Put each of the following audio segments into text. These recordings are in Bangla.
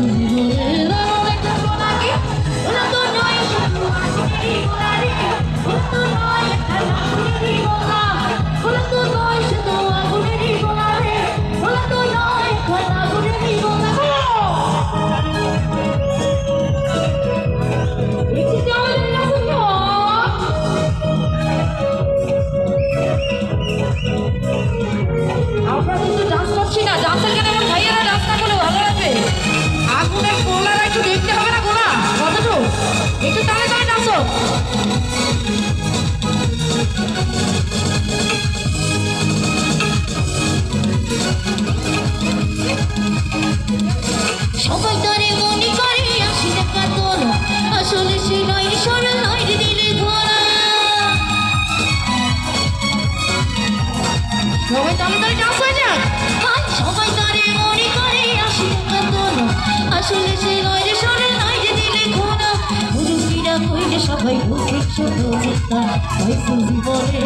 Thank you. সবাই তাড়াতাড়ি ডান্স হয়ে যাক। হ্যাঁ, সবাই তারে মনে করে আসি আসলে সে নয় যে শোনে নয় যে দিলে খোনা বুঝুকিরা কইলে সবাই উঠে ছোট জীবনে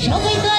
Semoga.